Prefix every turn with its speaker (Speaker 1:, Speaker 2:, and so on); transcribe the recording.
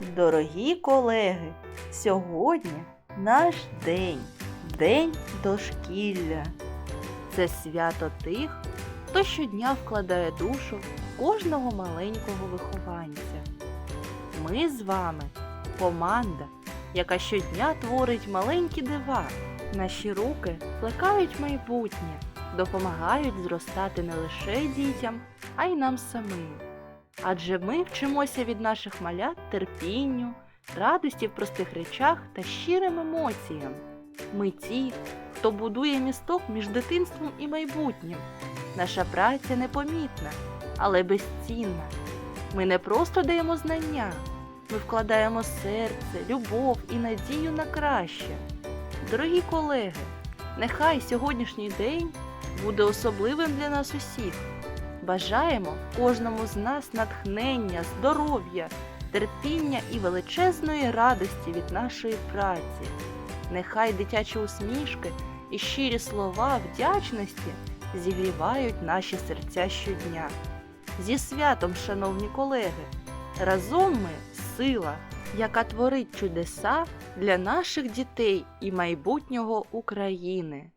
Speaker 1: Дорогі колеги, сьогодні наш день, день дошкілля. Це свято тих, хто щодня вкладає душу кожного маленького вихованця. Ми з вами команда, яка щодня творить маленькі дива. Наші руки плекають майбутнє, допомагають зростати не лише дітям, а й нам самим. Адже ми вчимося від наших малят терпінню, радості в простих речах та щирим емоціям. Ми ті, хто будує місток між дитинством і майбутнім. Наша праця непомітна, але безцінна. Ми не просто даємо знання, ми вкладаємо серце, любов і надію на краще. Дорогі колеги, нехай сьогоднішній день буде особливим для нас усіх. Бажаємо кожному з нас натхнення, здоров'я, терпіння і величезної радості від нашої праці. Нехай дитячі усмішки і щирі слова вдячності зігрівають наші серця щодня. Зі святом, шановні колеги! Разом ми сила, яка творить чудеса для наших дітей і майбутнього України.